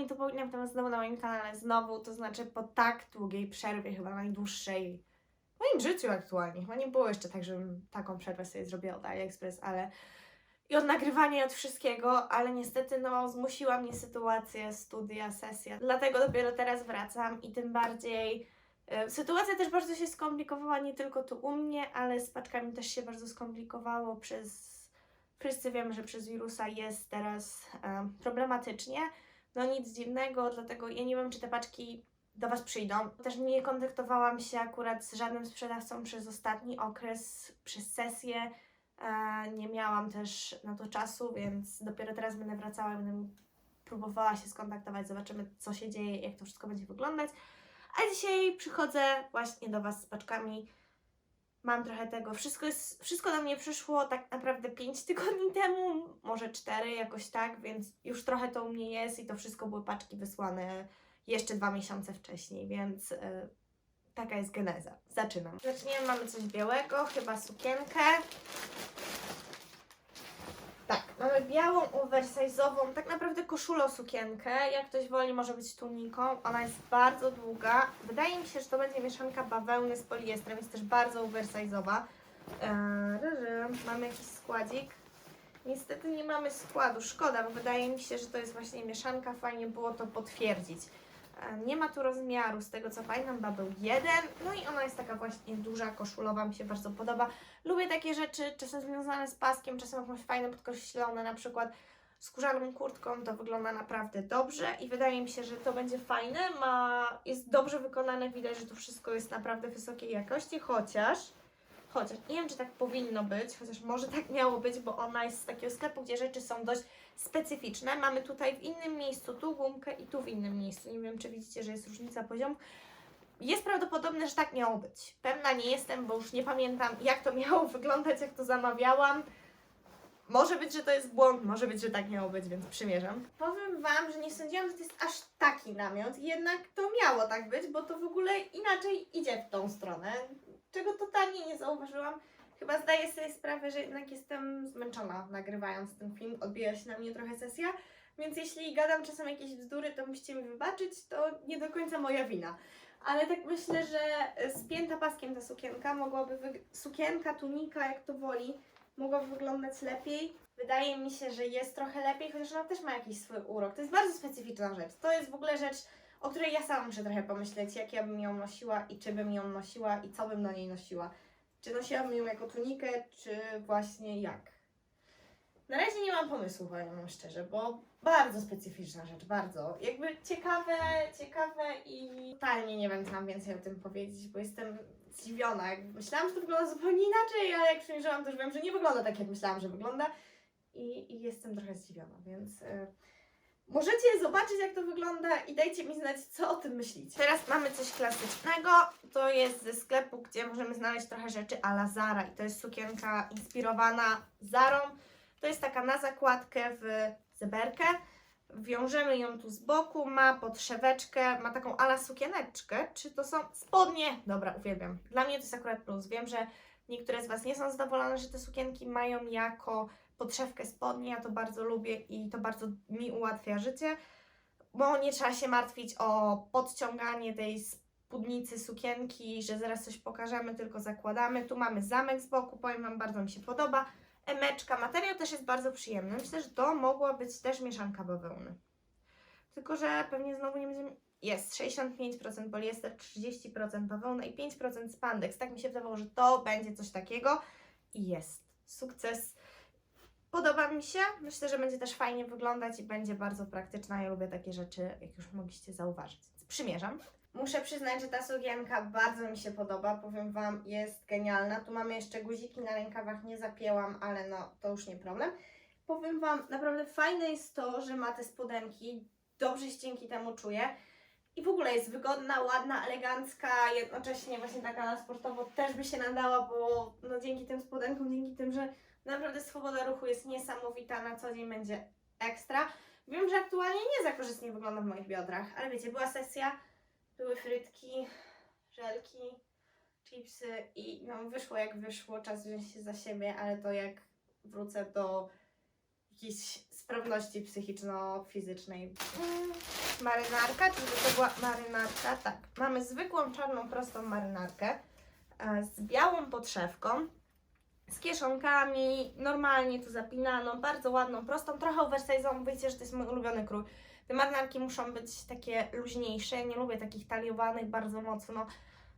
aktualnie to południowym temat znowu na moim kanale, znowu, to znaczy po tak długiej przerwie, chyba najdłuższej w moim życiu aktualnie. Chyba nie było jeszcze tak, żebym taką przerwę sobie zrobiła od AliExpress, ale i od nagrywania i od wszystkiego, ale niestety no zmusiła mnie sytuacja, studia, sesja. Dlatego dopiero teraz wracam i tym bardziej e, sytuacja też bardzo się skomplikowała nie tylko tu u mnie, ale z paczkami też się bardzo skomplikowało przez wszyscy wiemy, że przez wirusa jest teraz e, problematycznie. No nic dziwnego, dlatego ja nie wiem, czy te paczki do Was przyjdą. Też nie kontaktowałam się akurat z żadnym sprzedawcą przez ostatni okres, przez sesję. E, nie miałam też na to czasu, więc dopiero teraz będę wracała będę próbowała się skontaktować, zobaczymy co się dzieje, jak to wszystko będzie wyglądać. A dzisiaj przychodzę właśnie do Was z paczkami. Mam trochę tego. Wszystko, jest, wszystko do mnie przyszło tak naprawdę 5 tygodni temu, może 4 jakoś tak, więc już trochę to u mnie jest i to wszystko były paczki wysłane jeszcze dwa miesiące wcześniej, więc e, taka jest geneza. Zaczynam. Zaczniemy, mamy coś białego, chyba sukienkę. Mamy białą, oversize'ową, tak naprawdę koszulą sukienkę. Jak ktoś woli, może być tuniką. Ona jest bardzo długa. Wydaje mi się, że to będzie mieszanka bawełny z poliestrem. Jest też bardzo oversize'owa. Eee, mamy jakiś składzik. Niestety nie mamy składu, szkoda, bo wydaje mi się, że to jest właśnie mieszanka. Fajnie było to potwierdzić. Nie ma tu rozmiaru, z tego co pamiętam, chyba był jeden. No i ona jest taka właśnie duża, koszulowa, mi się bardzo podoba. Lubię takie rzeczy, czasem związane z paskiem, czasem jakąś fajną podkreślone, na przykład skórzaną kurtką, to wygląda naprawdę dobrze i wydaje mi się, że to będzie fajne. Ma, jest dobrze wykonane, widać, że to wszystko jest naprawdę wysokiej jakości, chociaż chociaż nie wiem, czy tak powinno być, chociaż może tak miało być, bo ona jest z takiego sklepu, gdzie rzeczy są dość specyficzne. Mamy tutaj w innym miejscu tu gumkę i tu w innym miejscu. Nie wiem, czy widzicie, że jest różnica poziomów. Jest prawdopodobne, że tak miało być. Pewna nie jestem, bo już nie pamiętam, jak to miało wyglądać, jak to zamawiałam. Może być, że to jest błąd, może być, że tak miało być, więc przymierzam. Powiem Wam, że nie sądziłam, że to jest aż taki namiot, jednak to miało tak być, bo to w ogóle inaczej idzie w tą stronę, czego totalnie nie zauważyłam. Chyba zdaję sobie sprawę, że jednak jestem zmęczona nagrywając ten film, odbija się na mnie trochę sesja, więc jeśli gadam czasem jakieś bzdury, to musicie mi wybaczyć, to nie do końca moja wina. Ale tak myślę, że spięta paskiem ta sukienka mogłaby, sukienka, tunika, jak to woli, mogła wyglądać lepiej. Wydaje mi się, że jest trochę lepiej, chociaż ona też ma jakiś swój urok. To jest bardzo specyficzna rzecz. To jest w ogóle rzecz, o której ja sama muszę trochę pomyśleć, jak ja bym ją nosiła i czy bym ją nosiła i co bym na niej nosiła. Czy nosiłabym ją jako tunikę, czy właśnie jak. Na razie nie mam pomysłu, powiem wam szczerze, bo bardzo specyficzna rzecz, bardzo. Jakby ciekawe, ciekawe i totalnie nie wiem, co mam więcej o tym powiedzieć, bo jestem zdziwiona. Myślałam, że to wygląda zupełnie inaczej, ale jak przymierzyłam, to już wiem, że nie wygląda tak, jak myślałam, że wygląda. I, i jestem trochę zdziwiona, więc y, możecie zobaczyć, jak to wygląda i dajcie mi znać, co o tym myślicie. Teraz mamy coś klasycznego. To jest ze sklepu, gdzie możemy znaleźć trochę rzeczy a la Zara i to jest sukienka inspirowana Zarą. To jest taka na zakładkę w zeberkę. Wiążemy ją tu z boku, ma podszeweczkę, ma taką ala sukieneczkę. Czy to są spodnie? Dobra, uwielbiam. Dla mnie to jest akurat plus. Wiem, że niektóre z Was nie są zadowolone, że te sukienki mają jako podszewkę spodnie. Ja to bardzo lubię i to bardzo mi ułatwia życie, bo nie trzeba się martwić o podciąganie tej spódnicy sukienki, że zaraz coś pokażemy, tylko zakładamy. Tu mamy zamek z boku, powiem Wam, bardzo mi się podoba. Emeczka, materiał też jest bardzo przyjemny. Myślę, że to mogła być też mieszanka bawełny. Tylko, że pewnie znowu nie będzie... Jest 65% poliester, 30% bawełna i 5% spandex. Tak mi się wydawało, że to będzie coś takiego i jest. Sukces. Podoba mi się. Myślę, że będzie też fajnie wyglądać i będzie bardzo praktyczna. Ja lubię takie rzeczy, jak już mogliście zauważyć. Przymierzam. Muszę przyznać, że ta sukienka bardzo mi się podoba. Powiem Wam, jest genialna. Tu mamy jeszcze guziki na rękawach, nie zapięłam, ale no to już nie problem. Powiem Wam, naprawdę fajne jest to, że ma te spodenki. Dobrze się dzięki temu czuję. I w ogóle jest wygodna, ładna, elegancka, jednocześnie właśnie taka na sportowo też by się nadała, bo no dzięki tym spodenkom, dzięki tym, że naprawdę swoboda ruchu jest niesamowita, na co dzień będzie ekstra. Wiem, że aktualnie nie za korzystnie wygląda w moich biodrach, ale wiecie, była sesja, były frytki, żelki, chipsy i no wyszło jak wyszło, czas wziąć się za siebie, ale to jak wrócę do jakiejś sprawności psychiczno-fizycznej. Mm, marynarka, czyli to była marynarka? Tak. Mamy zwykłą czarną, prostą marynarkę e, z białą podszewką, z kieszonkami, normalnie tu zapinaną, bardzo ładną, prostą, trochę oversize'ową, wiecie, że to jest mój ulubiony krój. Te marynarki muszą być takie luźniejsze, nie lubię takich taliowanych, bardzo mocno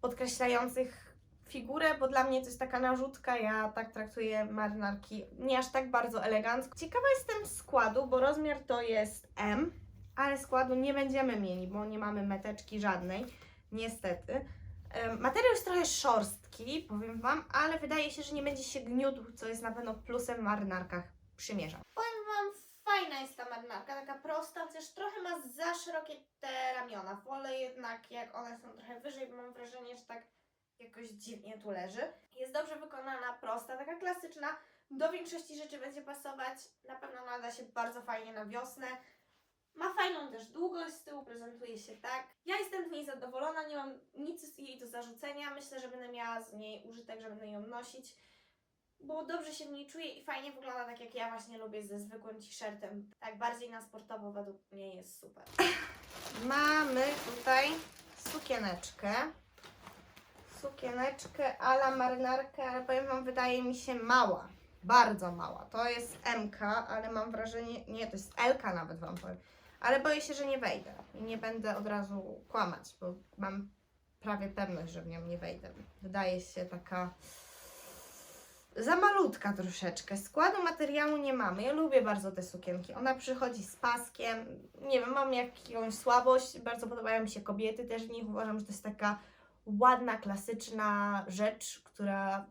podkreślających figurę, bo dla mnie to jest taka narzutka, ja tak traktuję marynarki, nie aż tak bardzo elegancko. Ciekawa jestem składu, bo rozmiar to jest M, ale składu nie będziemy mieli, bo nie mamy meteczki żadnej, niestety. Materiał jest trochę szorstki, powiem Wam, ale wydaje się, że nie będzie się gniótł, co jest na pewno plusem w marynarkach przymierzam. Powiem Wam, fajna jest ta marynarka, taka prosta, chociaż trochę ma za szerokie te ramiona. Wolę jednak, jak one są trochę wyżej, bo mam wrażenie, że tak jakoś dziwnie tu leży. Jest dobrze wykonana, prosta, taka klasyczna. Do większości rzeczy będzie pasować. Na pewno nada się bardzo fajnie na wiosnę. Ma fajną też długość z tyłu, prezentuje się tak. Ja jestem z niej zadowolona, nie mam nic jej do zarzucenia. Myślę, że będę miała z niej użytek, że będę ją nosić, bo dobrze się w niej czuję i fajnie wygląda tak jak ja właśnie lubię ze zwykłym t-shirtem. Tak bardziej na sportowo według mnie jest super. Mamy tutaj sukieneczkę. Sukieneczkę ala marynarkę, ale powiem Wam, wydaje mi się mała. Bardzo mała. To jest MK, ale mam wrażenie, nie, to jest LK nawet Wam powiem. Ale boję się, że nie wejdę. I nie będę od razu kłamać, bo mam prawie pewność, że w nią nie wejdę. Wydaje się taka za malutka troszeczkę. Składu materiału nie mamy. Ja lubię bardzo te sukienki. Ona przychodzi z paskiem. Nie wiem, mam jakąś słabość. Bardzo podobają mi się kobiety też w nich. Uważam, że to jest taka ładna, klasyczna rzecz, która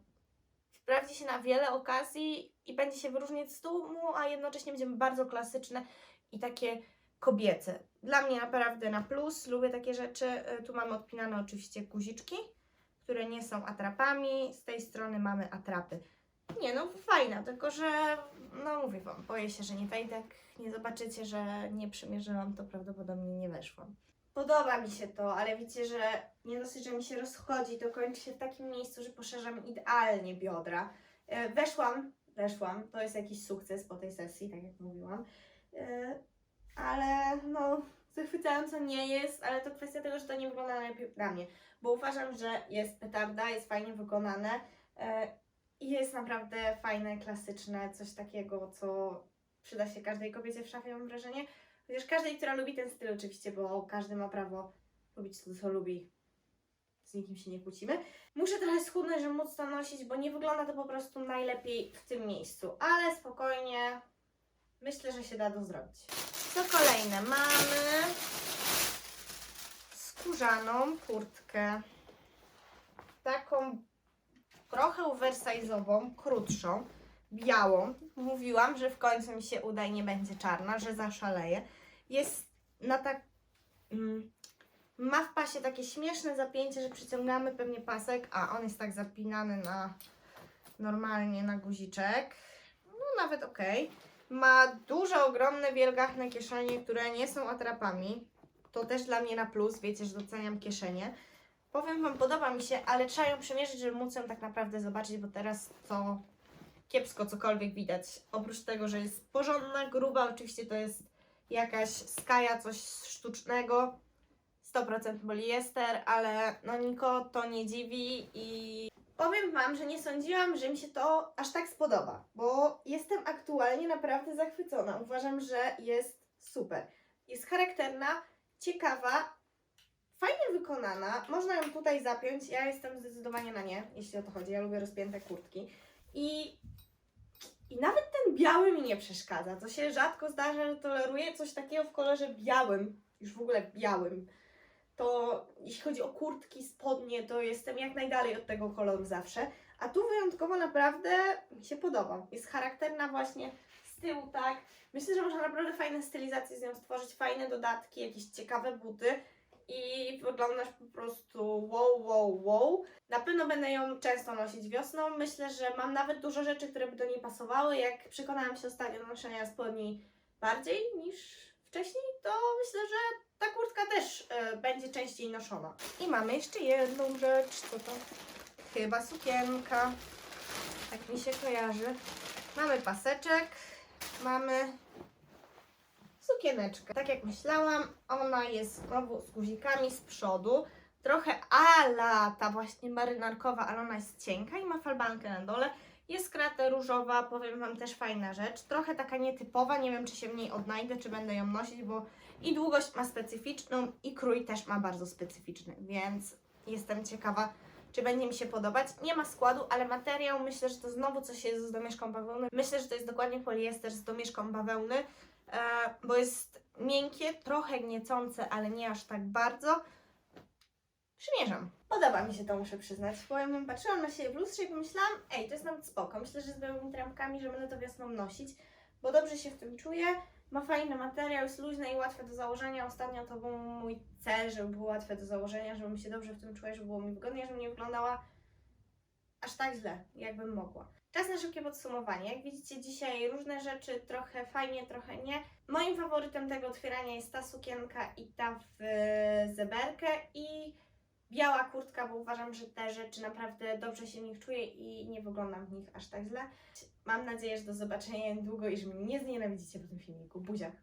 sprawdzi się na wiele okazji i będzie się wyróżniać z tłumu, a jednocześnie będziemy bardzo klasyczne i takie kobiece. Dla mnie naprawdę na plus, lubię takie rzeczy. Y, Tu mamy odpinane oczywiście guziczki, które nie są atrapami. Z tej strony mamy atrapy. Nie no, fajna, tylko że, no mówię Wam, boję się, że nie wejdę. Jak nie zobaczycie, że nie przymierzyłam, to prawdopodobnie nie weszłam. Podoba mi się to, ale wiecie, że nie dosyć, że mi się rozchodzi, to kończy się w takim miejscu, że poszerzam idealnie biodra. E, Weszłam, weszłam, to jest jakiś sukces po tej sesji, tak jak mówiłam. E, Ale no, zachwycająco nie jest, ale to kwestia tego, że to nie wygląda najlepiej na mnie, bo uważam, że jest petarda, jest fajnie wykonane e, i jest naprawdę fajne, klasyczne, coś takiego, co przyda się każdej kobiecie w szafie, mam wrażenie. Chociaż każdej, która lubi ten styl oczywiście, bo każdy ma prawo lubić to, co lubi. Z nikim się nie kłócimy. Muszę trochę schudnąć, żeby móc to nosić, bo nie wygląda to po prostu najlepiej w tym miejscu. Ale spokojnie, myślę, że się da to zrobić. Co kolejne? Mamy skórzaną kurtkę. Taką trochę oversize'ową, krótszą, białą. Mówiłam, że w końcu mi się uda i nie będzie czarna, że zaszaleję. Jest na tak... Mm, ma w pasie takie śmieszne zapięcie, że przyciągamy pewnie pasek, a on jest tak zapinany na normalnie na guziczek. No nawet ok. Ma duże, ogromne, wielgachne kieszenie, które nie są atrapami. To też dla mnie na plus, wiecie, że doceniam kieszenie. Powiem Wam, podoba mi się, ale trzeba ją przymierzyć, żeby móc ją tak naprawdę zobaczyć, bo teraz to kiepsko cokolwiek widać. Oprócz tego, że jest porządna, gruba, oczywiście to jest jakaś skaja, coś sztucznego. 100% poliester, ale no Niko to nie dziwi i powiem Wam, że nie sądziłam, że mi się to aż tak spodoba, bo jestem aktualnie naprawdę zachwycona. Uważam, że jest super. Jest charakterna, ciekawa, fajnie wykonana. Można ją tutaj zapiąć. Ja jestem zdecydowanie na nie, jeśli o to chodzi. Ja lubię rozpięte kurtki. I, I nawet ten biały mi nie przeszkadza. To się rzadko zdarza, że toleruję coś takiego w kolorze białym, już w ogóle białym. To jeśli chodzi o kurtki, spodnie, to jestem jak najdalej od tego koloru zawsze. A tu wyjątkowo naprawdę mi się podoba. Jest charakterna właśnie z tyłu, tak. Myślę, że można naprawdę fajne stylizacje z nią stworzyć, fajne dodatki, jakieś ciekawe buty i wyglądasz po prostu wow, wow, wow. Na pewno będę ją często nosić wiosną. Myślę, że mam nawet dużo rzeczy, które by do niej pasowały. Jak przekonałam się ostatnio do noszenia spodni bardziej niż wcześniej, to myślę, że ta kurtka też e, będzie częściej noszona. I mamy jeszcze jedną rzecz. Co to? Chyba sukienka. Tak mi się kojarzy. Mamy paseczek, mamy sukieneczkę. Tak jak myślałam, ona jest znowu z guzikami z przodu. Trochę ala ta właśnie marynarkowa, ale ona jest cienka i ma falbankę na dole. Jest kratę różowa, powiem Wam też fajna rzecz. Trochę taka nietypowa, nie wiem czy się w niej odnajdę, czy będę ją nosić, bo i długość ma specyficzną i krój też ma bardzo specyficzny, więc jestem ciekawa, czy będzie mi się podobać. Nie ma składu, ale materiał myślę, że to znowu coś jest z domieszką bawełny. Myślę, że to jest dokładnie poliester z domieszką bawełny, bo jest miękkie, trochę gniecące, ale nie aż tak bardzo. Przymierzam. Podoba mi się to, muszę przyznać. Powiem patrzyłam na siebie w lustrze i pomyślałam, ej, to jest nawet spoko. Myślę, że z białymi trampkami, że będę to wiosną nosić, bo dobrze się w tym czuję. Ma fajny materiał, jest luźny i łatwe do założenia. Ostatnio to był mój cel, żeby było łatwe do założenia, żebym się dobrze w tym czuła, żeby było mi wygodnie, żebym nie wyglądała aż tak źle, jakbym mogła. Czas na szybkie podsumowanie. Jak widzicie dzisiaj różne rzeczy, trochę fajnie, trochę nie. Moim faworytem tego otwierania jest ta sukienka i ta w zeberkę i biała kurtka, bo uważam, że te rzeczy naprawdę dobrze się w nich czuję i nie wyglądam w nich aż tak źle. Mam nadzieję, że do zobaczenia niedługo i że mnie nie znienawidzicie po tym filmiku. Buziak!